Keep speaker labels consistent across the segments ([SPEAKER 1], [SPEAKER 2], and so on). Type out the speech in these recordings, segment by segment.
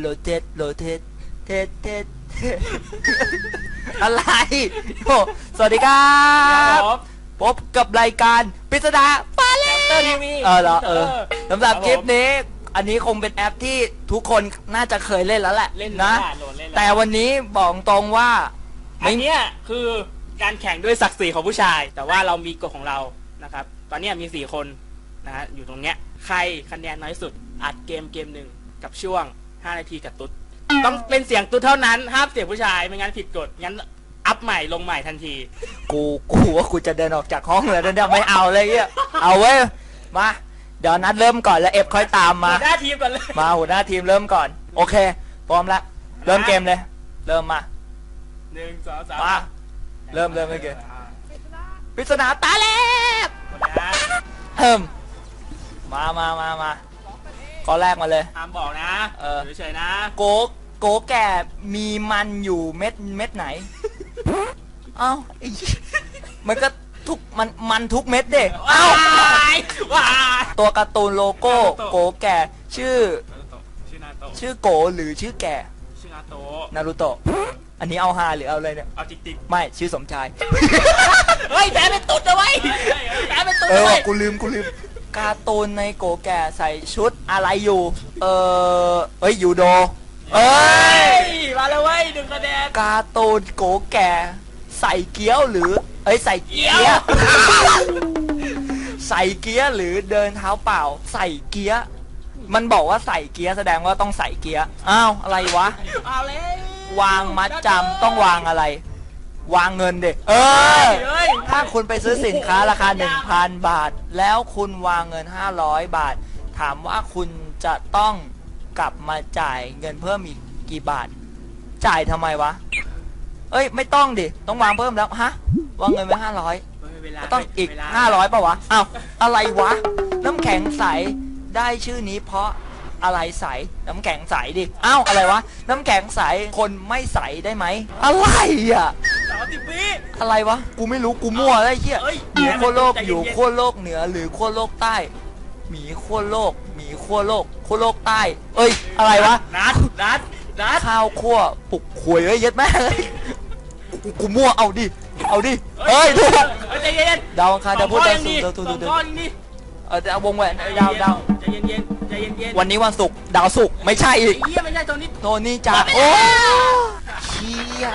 [SPEAKER 1] โหลเทสโหลเทสเทสเทสเทสอะไรโอ้สวัสดีครั
[SPEAKER 2] ครับบผม
[SPEAKER 1] พบกับรายการปริศนาฟ้าแลบ
[SPEAKER 2] เตอร์ทีวี
[SPEAKER 1] เออเหรอเออสำหรับ
[SPEAKER 2] ครับผม
[SPEAKER 1] คลิปนี้ อันนี้คงเป็นแอปที่ทุกคนน่าจะเคยเล่นแล้วแหละ
[SPEAKER 2] เล่น
[SPEAKER 1] นะ
[SPEAKER 2] โหลดเล่น
[SPEAKER 1] แต่วันนี้บอกตรงว่า
[SPEAKER 2] อันเนี้ยคือการแข่งด้วยศักดิ์ศรีของผู้ชาย แต่ว่าเรามีกฎของเรานะครับ ตอนเนี้ยมีสี่คนนะฮะอยู่ตรงเนี้ย ใครคะแนนน้อยสุดอัดเกมเกมหนึ่งกับช่วง 5นาทีกับตุ๊ด ต้องเป็นเสียงตุ๊ดเท่านั้น ห้ามเสียงผู้ชาย ไม่งั้นผิดกฎ งั้นอัพใหม่ลงใหม่ทันที
[SPEAKER 1] กูกูว่ากูจะเดินออกจากห้องเลยนะเนี่ยไม่เอาเลยเงี้ยเอาเว้ยมา เดี๋ยวนัดเริ่มก่อนแล้วเอฟค่อยตามมา
[SPEAKER 2] หัวหน้าทีมกันเลย
[SPEAKER 1] มาหัวหน้าทีมเริ่มก่อน โอเค พร้อมแล้วเริ่มเกมเลย เริ่มมา
[SPEAKER 2] หนึ่งสองสาม
[SPEAKER 1] มา เริ่มเริ่มเลยเกมปริศนาตาแลบ
[SPEAKER 2] หมดแล้ว
[SPEAKER 1] เฮิมมามามามา ข้อแรกมาเลย
[SPEAKER 2] ห้ามบอกนะ
[SPEAKER 1] เออ
[SPEAKER 2] ยู่เฉยๆนะ
[SPEAKER 1] โกโกแก่มีมันอยู่เม็ดเม็ดไหน เอ้าไอ้มันก็ทุกมันมันทุกเม็ดเด็ก
[SPEAKER 2] ว้า
[SPEAKER 1] เอ้า
[SPEAKER 2] ยว้าย
[SPEAKER 1] ตัวการ์ตูนโลโก้
[SPEAKER 2] นารูโตะ
[SPEAKER 1] โกแก่ชื่อ
[SPEAKER 2] ชื่อนาโตะ
[SPEAKER 1] ชื่อโกหรือชื่อแก่
[SPEAKER 2] ชื่อนาโตะ
[SPEAKER 1] นารูโตะอันนี้เอาฮาหรือเอาอะไรเนี่ย
[SPEAKER 2] เอาจิ๊กๆ
[SPEAKER 1] ไม่ชื่อสมชาย
[SPEAKER 2] เฮ้ยแพ้เป็นตุ๊ดนะเว้ยแพ้เป็นตุ๊ด
[SPEAKER 1] เอ
[SPEAKER 2] นะ
[SPEAKER 1] อ
[SPEAKER 2] เว้ย
[SPEAKER 1] กูลืมกูลืม การ์ตูนในโกแก่ใส่ชุดอะไรอยู่ เออเอ้ยยูโดเอ้
[SPEAKER 2] เฮ้
[SPEAKER 1] ย
[SPEAKER 2] ยมาแล้วเว้ยหนึ่งคะแนน
[SPEAKER 1] การ์ตูนโกแก่ ใส่เกี้ยวหรือ เอ้ยใส่เกีย
[SPEAKER 2] เกี้ยว
[SPEAKER 1] ร์ใส่เกียร์หรือเดินเท้าเปล่า ใส่เกียร์มันบอกว่าใส่เกียร์แสดงว่าต้องใส่เกียร์อ้าวอะไรวะ
[SPEAKER 2] เอาเลยวา
[SPEAKER 1] งมัดจำต้องวางอะไร วางเงินเด็กเออ
[SPEAKER 2] เฮ้ย
[SPEAKER 1] ถ้าคุณไปซื้อสินค้าราคา 1,000 บาท แล้วคุณวางเงิน 500 บาท ถามว่าคุณจะต้องกลับมาจ่ายเงินเพิ่มอีกกี่บาท จ่ายทำไมวะ เอ้ย ไม่ต้องดิ ต้องวางเพิ่มแล้วฮะ วางเงินไว้500
[SPEAKER 2] เวลา
[SPEAKER 1] ก็ต้องอีก
[SPEAKER 2] เวล
[SPEAKER 1] 500ป่าวะอ้าวอะไรวะ น้ำแข็งใส ได้ชื่อนี้เพราะอะไรใส น้ำแข็งใสดิ อ้าว อะไรวะ น้ำแข็งใส คนไม่ใสได้ไหม อะไรอะ
[SPEAKER 2] สาม สิบวิ
[SPEAKER 1] อะไรวะ กูไม่รู้ กูมั่วแล้วไอ้เหี้ย
[SPEAKER 2] เอ้ย
[SPEAKER 1] หมีขั้วโลก
[SPEAKER 2] ใจเย็นๆ
[SPEAKER 1] อยู่ขั้วโลกเหนือหรือขั้วโลกใต้หมีขั้วโลกหมีขั้วโลกขั้วโลกใต้ เอ้ย อะไรวะ
[SPEAKER 2] นัดนัดนัด
[SPEAKER 1] ข้าวคั่วปลุกขวยเอ้ยเย็ดแม่เอ้ยกูกูมั่วเอาดิ เอาดิเฮ้ยถูก
[SPEAKER 2] เฮ้ยใจเย็น
[SPEAKER 1] ดาวอังคารดาวพุธ
[SPEAKER 2] ส
[SPEAKER 1] ดา
[SPEAKER 2] อ
[SPEAKER 1] ว
[SPEAKER 2] ง
[SPEAKER 1] ศุ
[SPEAKER 2] ข้
[SPEAKER 1] ก
[SPEAKER 2] อ
[SPEAKER 1] ร์
[SPEAKER 2] ยั
[SPEAKER 1] ดางว
[SPEAKER 2] ดี
[SPEAKER 1] ศุกร์
[SPEAKER 2] สองข้อยังดี
[SPEAKER 1] เออเอาวงแหวนดาวดาว
[SPEAKER 2] ใจเย็นเย็นๆใจเย็นเย็น
[SPEAKER 1] วันนี้วันศุกร์ดาวศุกร์ไม่ใช่อีก
[SPEAKER 2] ไอ้เหี้ยไม่ใช่ตัวนี้
[SPEAKER 1] โทนี่จ้าโอ้เชี่ย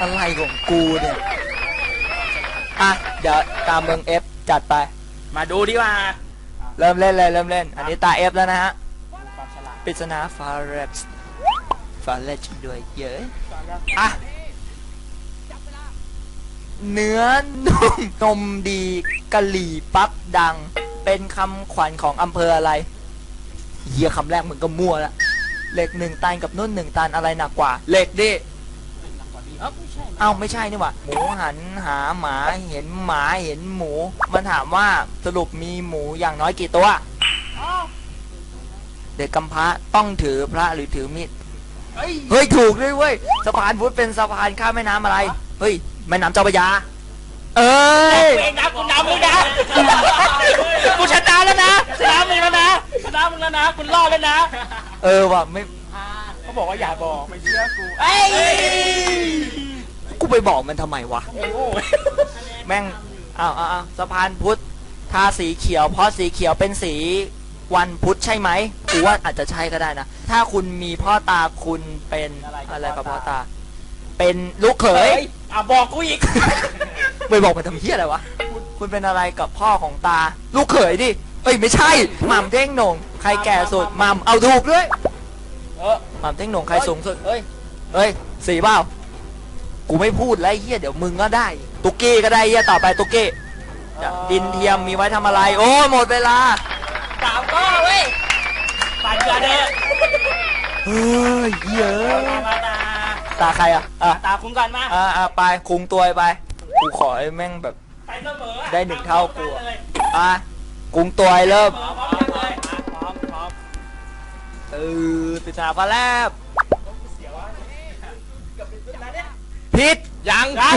[SPEAKER 1] อะไรของกูเนี่ย อะ เดี๋ยวตามเมืองเอฟจัดไป
[SPEAKER 2] มาดูดีกว่า
[SPEAKER 1] เริ่มเล่นเลย เริ่มเล่น อันนี้ตาเอฟแล้วนะฮะ
[SPEAKER 2] ความฉลาด
[SPEAKER 1] ปริศนาฟาเรสฟาเรสด้วยเยอะอะเนื้อนุ่มนมดีกะหรี่ปั๊บดัง เป็นคำขวัญของอำเภออะไรเฮียคำแรกมึงก็มั่วละเหล็กหนึ่งตันกับนุ่นหนึ่งตันอะไรหนักกว่าเหล็กดิ
[SPEAKER 2] เอ้าไม่ใช่
[SPEAKER 1] เอ้าไม่ใช่นี่หว่าหมูหันหาหมาเห็นหมาเห็นหมู มันถามว่าสรุปมีหมูอย่างน้อยกี่ตัวเด็กกำพร้าต้องถือพระหรือถือมีด
[SPEAKER 2] เฮ้ย
[SPEAKER 1] เฮ้ยถูกด้วยเว้ยสะพานพุทธเป็นสะพานข้ามแม่น้ำอะไรเฮ้ยแม่น้ำเจ้าพระยา เอ้ย
[SPEAKER 2] กูเองนะกูนำมึงนะกูชนะแล้วนะชนะมึงแล้วนะชนะมึงแล้วนะคุณรอดแล้วนะ
[SPEAKER 1] เออว่ะไม่
[SPEAKER 2] เขาบอกว่าอย่าบอกไม่เชื่อกูเอ้ย
[SPEAKER 1] กูไปบอกมันทำไมวะ
[SPEAKER 2] โอ้โห
[SPEAKER 1] แม่งอ้าวอ้าวอ้าวสะพานพุทธทาสีเขียว เพราะสีเขียวเป็นสีวันพุธใช่ไหมกูว่าอาจจะใช่ก็ได้นะ ถ้าคุณมีพ่อตาคุณเป็นอะไรกับพ่อตา เป็นลูกเข
[SPEAKER 2] เฮ้
[SPEAKER 1] ย
[SPEAKER 2] ยอะบอกกูอีก
[SPEAKER 1] ไปบอกมันทำเหี้ยอะไรวะ คุณเป็นอะไรกับพ่อของตา ลูกเขยดิ เอ้ยไม่ใช่หม่ำเท่งโหน่งใครแก่สุดหม่ำเอาถูกด้วย
[SPEAKER 2] เออ
[SPEAKER 1] หม่ำเท่งโหน่งใครสูงสุด
[SPEAKER 2] เฮ้ย
[SPEAKER 1] เฮ้ยสีเปล่ากูไม่พูดแล้วไอ้เหี้ยเดี๋ยวมึงก็ได้ ตุกกี้ก็ได้เหี้ยต่อไปตุกกี้จะดินเทียมมีไว้ทำอะไร โอ้หมดเวลา
[SPEAKER 2] สามก็เว้ยปั่นเกลือเด้อ
[SPEAKER 1] เฮ้ยเหี้ยอะ
[SPEAKER 2] มาตา
[SPEAKER 1] ตาใครอะอะ
[SPEAKER 2] ตาคุ้มกันมา
[SPEAKER 1] อะอะไปคุงตัวไปกูขอให้แม่งแบบ
[SPEAKER 2] ไปเสมอ
[SPEAKER 1] ได้หนึ่งเท่ากูอะ
[SPEAKER 2] เลย
[SPEAKER 1] อะคุงตัวเริ่ม
[SPEAKER 2] พร้อมพร้อมกันเลย
[SPEAKER 1] เออปิดสนาฟ้าแลบ
[SPEAKER 2] เสียวะเกือบเป็นนะเนี่ย
[SPEAKER 1] พิษ
[SPEAKER 2] ยังยัง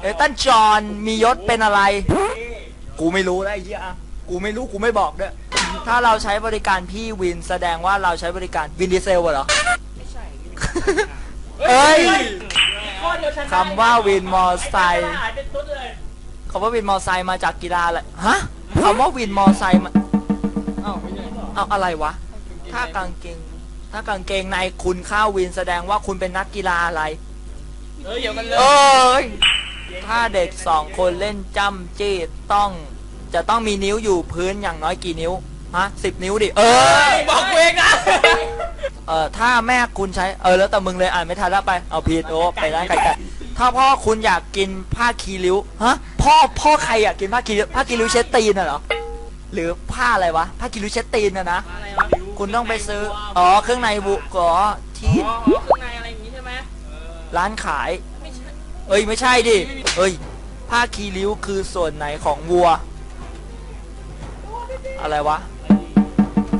[SPEAKER 1] เอตันจอห์นมียศเป็นอะไร กูไม่รู้แล้วไอ้เหี้ยอะกูไม่รู้กูไม่บอกด้วยถ้าเราใช้บริการพี่วินแสดงว่าเราใช้บริการวินดีเซลเหรอ
[SPEAKER 2] ไม่ใช่
[SPEAKER 1] เอ้ย
[SPEAKER 2] ข้อเดียวชนะ
[SPEAKER 1] คำว่าวินมอไซค์
[SPEAKER 2] หายเป็นตุ๊ดเลย
[SPEAKER 1] คำว่าวินมอไซค์มาจากกีฬาอะไรฮะคำว่าวินมอไซค์มา
[SPEAKER 2] อ้าวไม่ใช่เหรอ
[SPEAKER 1] เอาอะไรวะ ถ้ากางเกง ถ้ากางเกงในคุณเข้าวินแสดงว่าคุณเป็นนักกีฬาอะไร
[SPEAKER 2] เออเดี๋ยวกันเลย
[SPEAKER 1] เอ้ยถ้าเด็กสองคนเล่นจ้ำจี้ต้อง จะต้องมีนิ้วอยู่พื้นอย่างน้อยกี่นิ้วฮะสิบนิ้วดิ เออ
[SPEAKER 2] บอกกูเองนะ
[SPEAKER 1] เออถ้าแม่คุณใช้เออแล้วแต่มึงเลยอ่านไม่ทันแล้วไปเอาผิดโอ้ไปร้านไก่ไก่ถ้าพ่อคุณอยากกินผ้าคีริ้วฮะพ่อพ่อใครอยากกินผ้าคีริ้วผ้าคีริ้วเช็ดตีนน่ะเหรอหรือผ้าอะไรวะผ้าคีริ้วเช็ดตีนน่ะนะ
[SPEAKER 2] อะไรวะ
[SPEAKER 1] คุณต้องไปซื้อ อ๋อ เครื่องในบุก่อที่
[SPEAKER 2] อ๋ออ๋อข้างในอะไรอย่างงี้ใช่ไหม
[SPEAKER 1] ร้านขาย
[SPEAKER 2] ไม่ใช่
[SPEAKER 1] เอ้ย ไม่ใช่ดิ เอ้ย ผ้าคีริ้วคือส่วนไหนของวัว อะไรวะ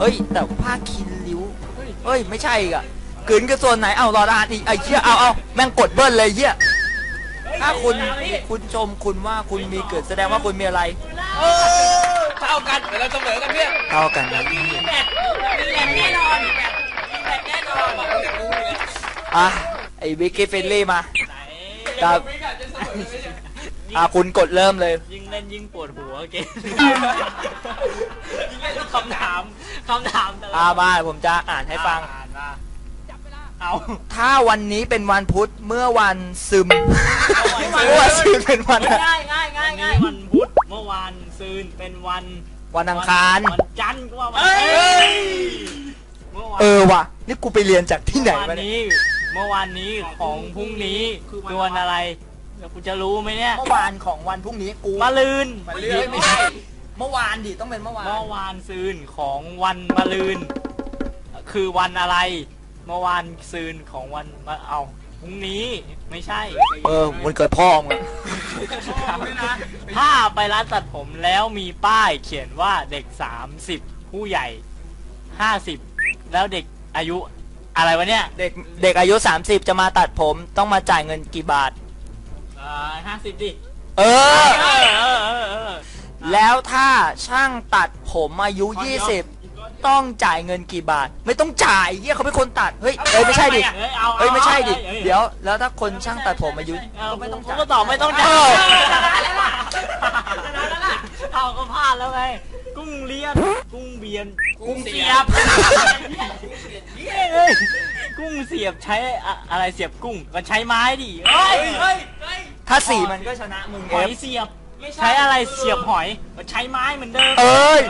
[SPEAKER 1] เอ้ย แต่ผ้าคีริ้วเอ้ย ไม่ใช่อีกอะกลืนกับส่วนไหน เอารอดานอีกไอ้เหี้ย เอาเอาแม่งกดเบิ้ลเลยเหี้ย ถ้าคุณ คุณชมคุณว่าคุณมีเกิดแสดงว่าคุณมีอะไร
[SPEAKER 2] เออ เท่ากันเดี๋ยวเราเสมอกันเพื่อน
[SPEAKER 1] เท่ากันนะ
[SPEAKER 2] มีแมตช์มีแมตช์แน่นอนมีแมตช์มีแมตช์แน่นอน
[SPEAKER 1] อะไอ้วิกกี้ฟินลี่มาครับอะคุณกดเริ่มเลย
[SPEAKER 2] ยิ่งเล่นยิ่งปวดหัวเกมยิ่งเล่นคำถามคำถามแต่ละ
[SPEAKER 1] อ่ามาผมจะอ่านให้ฟัง
[SPEAKER 2] อ่านมาเอา
[SPEAKER 1] ถ้าวันนี้เป็นวันพุธเมื่อวันซึม
[SPEAKER 2] เมื่
[SPEAKER 1] เมื่
[SPEAKER 2] อ
[SPEAKER 1] อ
[SPEAKER 2] วั
[SPEAKER 1] วันนซึมเป็นวัน
[SPEAKER 2] ง่ายง่ายง่ายง่ายวันพุธเมื่อวาน ซืนเป็นวัน
[SPEAKER 1] วันอังคาร
[SPEAKER 2] วันจันทร์ก็ว่าวันเมื่อวาน
[SPEAKER 1] เออว่ะ นี่กูไปเรียนจากที่ไหน
[SPEAKER 2] เมื่อวาน
[SPEAKER 1] มาเนี่ย
[SPEAKER 2] นี้ เมื่อวานนี้ของพรุ่งนี้คือวันอะไรเดี๋ยวกูจะรู้ไหมเนี่ย
[SPEAKER 1] เมื่อวานของวันพรุ่งนี้กู
[SPEAKER 2] มะลืน
[SPEAKER 1] มาเรื่อยไม่ใช่เมื่อวานดิต้องเป็นเมื่อวาน
[SPEAKER 2] เมื่อวานซืนของวันมะลืน คือวันอะไร เมื่อวานซืนของวันมะเอาพรุ่งนี้ไม่ใช่
[SPEAKER 1] เออมันเกิดพ่อมึงอะ
[SPEAKER 2] ถ้าไปร้านตัดผมแล้วมีป้ายเขียนว่าเด็ก30ผู้ใหญ่50แล้วเด็กอายุอะไรวะเนี่ย
[SPEAKER 1] เด็กเด็กอายุ 30 จะมาตัดผมต้องมาจ่ายเงินกี่บาท
[SPEAKER 2] ห้าสิบดิ
[SPEAKER 1] เออ
[SPEAKER 2] เออเออเออเออ
[SPEAKER 1] แล้วถ้าช่างตัดผมอายุ 20 ต้องจ่ายเงินกี่บาท ไม่ต้องจ่ายเฮียเขาเป็นคนตัดเฮ้ยเอ้ยไม่ใช่ดิ
[SPEAKER 2] เอ้ยเอา
[SPEAKER 1] เอ้ยไม่ใช่ดิ
[SPEAKER 2] อาอา
[SPEAKER 1] เดี๋ยวแล้วถ้าคนช่างตัดผมอายุ
[SPEAKER 2] เอา
[SPEAKER 1] ก็ไม่ต้อง
[SPEAKER 2] ผม
[SPEAKER 1] จ่าย
[SPEAKER 2] ก็ตอบไม่ต้องจ่าย
[SPEAKER 1] เออ
[SPEAKER 2] เอาก็พลาดแล้วไง กุ้งเลียน กุ้งเบียน กุ้งเสียบเฮ้ยกุ้งเสียบใช้อะอะไรเสียบกุ้งก็ใช้ไม้ดิเฮ้ยเฮ้ย
[SPEAKER 1] ถ้าสีมันก็ชนะมึง
[SPEAKER 2] ห
[SPEAKER 1] เอ
[SPEAKER 2] อย
[SPEAKER 1] ฟ
[SPEAKER 2] เสียบ ใช้อะไรเสียบหอยก็ใช้ไม้เหมือนเดิม
[SPEAKER 1] เอ้ย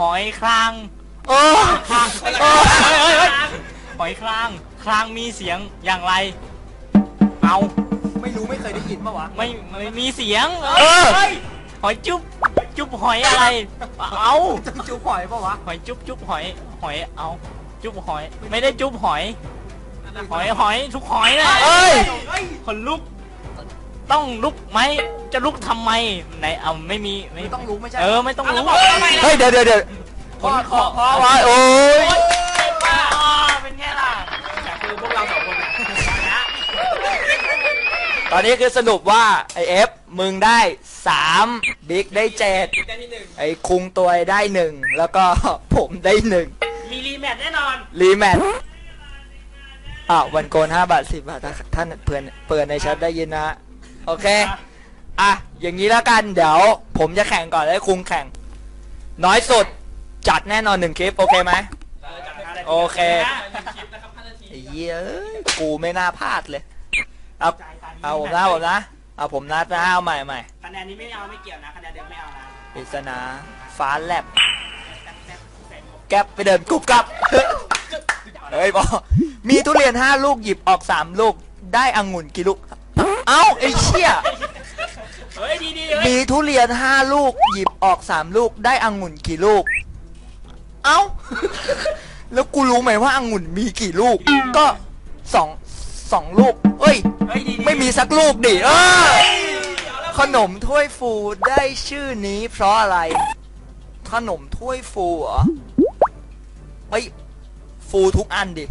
[SPEAKER 2] หอยคราง
[SPEAKER 1] เออ
[SPEAKER 2] คราง
[SPEAKER 1] เออ
[SPEAKER 2] เฮ้ยเฮ้ยเฮ้ยหอยครางครางมีเสียงอย่างไร เอา
[SPEAKER 1] ไม่รู้ไม่เคยได้ยินปะวะ
[SPEAKER 2] ไม่ไม่มีเสียง
[SPEAKER 1] เออ
[SPEAKER 2] ฮ้ยหอยจุ๊บ จุ๊บหอยอะไร เอา
[SPEAKER 1] ต้องจูปล่อยปะวะ
[SPEAKER 2] หอยจุ๊บจุ๊บหอยหอยเอา จุ๊บหอย ไม่ได้จุ๊บหอย หอยหอยทุกหอยนะ
[SPEAKER 1] เอ้ย
[SPEAKER 2] คนลุก ต้องลุกไหมจะลุกทำไมไหนเอาไม่มี
[SPEAKER 1] ไม่ต้องรู้ไม่ใช่
[SPEAKER 2] เออไม่ต้องรู้
[SPEAKER 1] เฮ้ยเดี๋ยวเดี๋ยวเดี๋ยว
[SPEAKER 2] ขอขอขอ
[SPEAKER 1] วายโอ้ย
[SPEAKER 2] เป็นไงล่ะแต่คือพวกเราสองคนนะ
[SPEAKER 1] ตอนนี้คือสรุปว่าไอเอฟมึงได้ สามบิ๊กได้เจ็ด
[SPEAKER 2] ได้ที่หนึ่ง
[SPEAKER 1] ไอคุงตัวได้หนึ่งแล้วก็ ผมได้หนึ่ง
[SPEAKER 2] มีรีแมทแน่นอน
[SPEAKER 1] รีแมทอ่าววันโกนห้าบาทสิบาทถ้าท่านเพื่อนเปิดในแชทได้ยินนะฮะโอเค อะ อย่างนี้แล้วกันเดี๋ยว ผมจะแข่งก่อนแล้วให้คุงแข่ง น้อยสุด จัดแน่นอนหนึ่งคลิป โอเคไหม โอเค ไอ้เหี้ยเอ้ยกูไม่น่าพลาดเลย เอา เอาผมนะผมนะ เอาผมนัดนะเอาใหม่ใหม่
[SPEAKER 2] คะแนนนี้ไม่เอาไม่เกี่ยวนะคะแนนเดิมไม่เอานะ
[SPEAKER 1] ปริศนาฟ้าแลบแก๊ปไปเดินกรุบกรับเฮ้ยบอมีทุเรียนห้าลูกหยิบออกสามลูกได้องุ่นกี่ลูกเอ้าไอ้เชี่ย
[SPEAKER 2] เฮ้ยดีดีเฮ้ย
[SPEAKER 1] มีทุเรียนห้าลูกหยิบออกสามลูกได้องุ่นกี่ลูก เอ้า แล้วกูรู้ไหมว่าองุ่นมีกี่ลูก ก็สองสองลูกเอ้ย
[SPEAKER 2] เฮ้ยดีดี
[SPEAKER 1] ไม่มีสักลูกดิเออขนมถ้วยฟูได้ชื่อนี้เพราะอะไร ขนมถ้วยฟูเหรอเฮ้ยฟูทุกอันดิ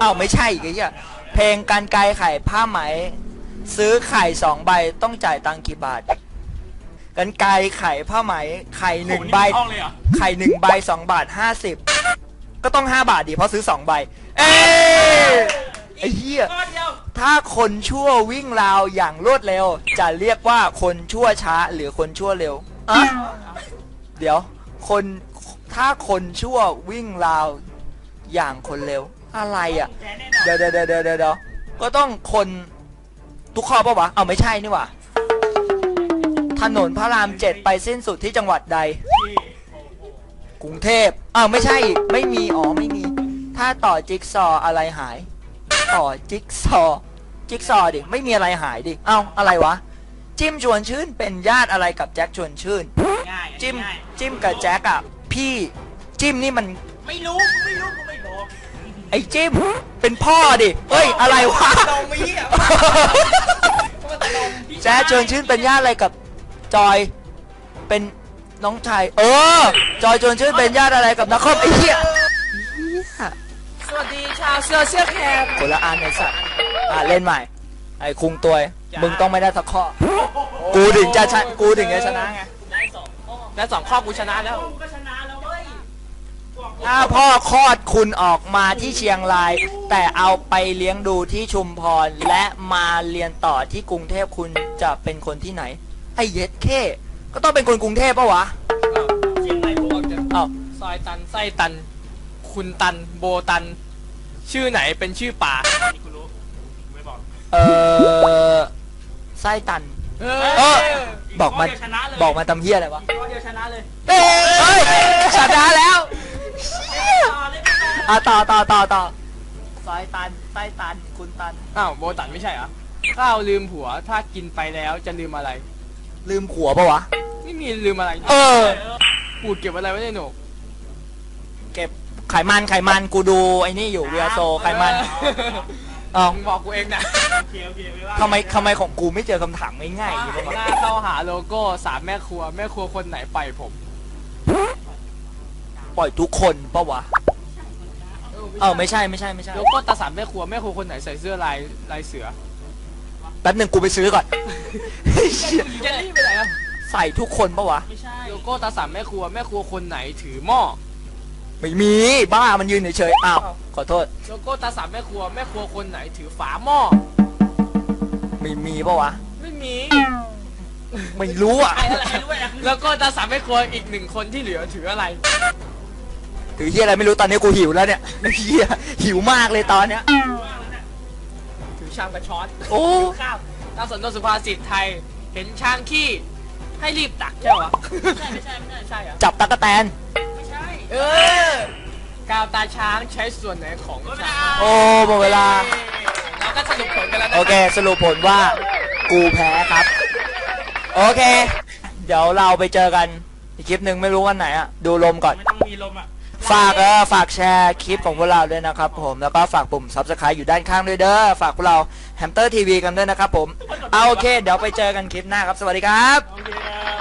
[SPEAKER 1] อ้าวไม่ใช่อีกไอ้เหี้ยเพลงการไกลไข่ผ้าไหม ซื้อไข่สองใบต้องจ่ายตังค์กี่บาท กันไกรไข่ผ้าไหม ไข่หนึ่งใบ
[SPEAKER 2] ห้องเลยเหรอ
[SPEAKER 1] ไข่หนึ่งใบสองบาทห้าสิบก็ต้องห้าบาทดิเพราะซื้อสองใบ เอ้ย ไอ้เหี้ย
[SPEAKER 2] ข้อเดียว
[SPEAKER 1] ถ้าคนชั่ววิ่งราวอย่างรวดเร็ว จะเรียกว่าคนชั่วช้าหรือคนชั่วเร็วอะเดี๋ยว คนถ้าคนชั่ววิ่งราวอย่างคนเร็ว อะไรอะ
[SPEAKER 2] แพ้แน่นอน
[SPEAKER 1] เดี๋ยวเดี๋ยวเดี๋ยวเดี๋ยวเดี๋ยวก็ต้องคนทุกข้อปะวะ เอาไม่ใช่นี่หว่า ถนนพระรามเจ็ดไปสิ้นสุดที่จังหวัดใดกรุงเทพอ้าวไม่ใช่อีกไม่มี อ๋อ ไม่มี ถ้าต่อจิ๊กซอว์อะไรหาย ต่อจิ๊กซอว์จิ๊กซอว์ดิไม่มีอะไรหายดิเอ้าอะไรวะ จิ้มชวนชื่นเป็นญาติอะไรกับแจ็คชวนชื่น
[SPEAKER 2] ง่ายอันนี้
[SPEAKER 1] จิ้ม
[SPEAKER 2] ง่าย
[SPEAKER 1] จิ้มกับแจ็คอะพี่จิ้มนี่มัน
[SPEAKER 2] ไม่รู้ไม่รู้กูไม่บอก
[SPEAKER 1] ไอ้จิ้มเป็นพ่อดิเฮ้ยอะไรวะ
[SPEAKER 2] เราไม่เหี้ย
[SPEAKER 1] แจ๊ดชวนชื่นเป็นญาติอะไรกับจอยเป็นน้องชายเออ จอยชวนชื่นเป็นญาติอะไรกับนักคอมไอ้เหี้ยเหี้ย
[SPEAKER 2] สวัสดีชาวเสื้อเสื้อแคบ
[SPEAKER 1] คนละอันไอ้สัตว์อะเล่นใหม่ ไอ้คุงตัว
[SPEAKER 2] จ้ามึ
[SPEAKER 1] มึงต้องไม่ได้สักข้อ กูถึงจะชนะกูถึงจะชนะไง
[SPEAKER 2] ได้สองข้อ
[SPEAKER 3] และสองข้อกูชนะแล้ว
[SPEAKER 2] กูก็ชนะแล้วเว้ย
[SPEAKER 1] ถ้าพ่อคลอดคุณออกมาที่เชียงราย แต่เอาไปเลี้ยงดูที่ชุมพรและมาเรียนต่อที่กรุงเทพคุณจะเป็นคนที่ไหน ไอ้เย็ดเข้ก็ต้องเป็นคนกรุงเทพปะวะ
[SPEAKER 2] เชียงใหม่กูออกจาก
[SPEAKER 1] เอ้า
[SPEAKER 3] ซอยตันไส้ตัน คุณตันโบตัน ชื่อไหนเป็นชื่อป่า
[SPEAKER 2] อันนี้กูรู้ไม่บอก
[SPEAKER 1] เออไส้ตัน
[SPEAKER 3] เอ
[SPEAKER 1] เออ
[SPEAKER 3] อ
[SPEAKER 1] บอกมา
[SPEAKER 2] ข้เดียวชนะเลย
[SPEAKER 1] บอกมาตำเฮียอะไรวะ
[SPEAKER 2] อีกข้อเดียวชนะเลย
[SPEAKER 1] เฮ้ยชนะแล้ว
[SPEAKER 2] ต่อเลยพี่ต่อ
[SPEAKER 1] อะต่อต่อต่อต่อไส้ตันไส้ตัน คุณตัน
[SPEAKER 3] อ้าวโบตันไม่ใช่เหรอข้าวลืมผัวถ้ากินไปแล้วจะลืมอะไร
[SPEAKER 1] ลืมขัวปะวะ
[SPEAKER 3] ไม่มีลืมอะไร
[SPEAKER 1] เออ
[SPEAKER 3] ปูดเก็บอะไรไว้ในโหนก
[SPEAKER 1] เก็บ ไขมันไขมันกูดูไอ้นี่อยู่เวียโซไขมันเอ้า
[SPEAKER 3] มึงบอกกูเองนะ
[SPEAKER 2] โอเคโอเคไม่ว่า
[SPEAKER 1] ทำไมทำไมของกูไม่เจอคำถามง่ายๆอย่างนี้
[SPEAKER 3] ห
[SPEAKER 1] วะ
[SPEAKER 3] น้าเข้าหาโลโก้สามแม่ครัว แม่ครัวคนไหนปล่อยผม
[SPEAKER 1] ปล่อยทุกคนปะวะ เออไม่ใช่ไม่ใช่ไม่ใช่
[SPEAKER 3] โลโก้ตาสามแม่ครัวแม่ครัวคนไหนใส่เสื้อลายลายเสือ
[SPEAKER 1] แป๊บหนึ่งกูไปซื้อก่อน
[SPEAKER 3] เจลลี่ไปไหนอะ
[SPEAKER 1] ใส่ทุกคนปะวะ
[SPEAKER 2] ไม่ใช่
[SPEAKER 3] โลโก้ตาสามแม่ครัวแม่ครัวคนไหนถือหม้อ
[SPEAKER 1] ไม่มีบ้ามันยืนเฉยๆอ้าวขอโทษ
[SPEAKER 3] โลโก้ตาสามแม่ครัวแม่ครัวคนไหนถือฝาหม้อ
[SPEAKER 1] ไม่มีปะวะ
[SPEAKER 3] ไม่มี
[SPEAKER 1] ไม่รู้อะ
[SPEAKER 2] ใครอะไรด้วยนะ
[SPEAKER 3] แล้วก็ตาสามแม่ครัวอีกหนึ่งคนที่เหลือถืออะไร
[SPEAKER 1] ถือเฮียอะไรไม่รู้ตอนนี้กูหิวแล้วเนี่ยเฮียหิวมากเลยตอนเนี้ย
[SPEAKER 3] ถือชามกระช้อน
[SPEAKER 1] โอ้
[SPEAKER 3] ข้าวตามสำนวนสุภาษิตไทย เห็นช้างขี้ให้รีบตักใช่เหรอวะ
[SPEAKER 2] ไม่ใช่ไม่ใช่ไม่ใช่
[SPEAKER 3] ใช่เหรอ
[SPEAKER 1] จับตะกะแตน
[SPEAKER 2] ไม่ใช่
[SPEAKER 3] เออกาวตาช้างใช้ส่วนไหนของช้าง
[SPEAKER 1] โอ้หมดเวลา
[SPEAKER 3] เราก็สรุปผลกันแล้วนะ
[SPEAKER 1] โอเค สรุปผลว่า กูแพ้ครับ โอเค เดี๋ยวเราไปเจอกัน อีกคลิปหนึ่งไม่รู้วันไหนอะดูลมก่อน
[SPEAKER 2] ไม่ต้องมีลมอะ
[SPEAKER 1] ฝากเออฝากแชร์คลิปของพวกเราด้วยนะครับผม แล้วก็ฝากปุ่ม subscribe อยู่ด้านข้างด้วยเด้อ ฝากพวกเราแฮมเตอร์ทีวีกันด้วยนะครับผม เอาโอเค เดี๋ยวไปเจอกันคลิปหน้าครับ สวัสดีครับ
[SPEAKER 2] โอเคครับ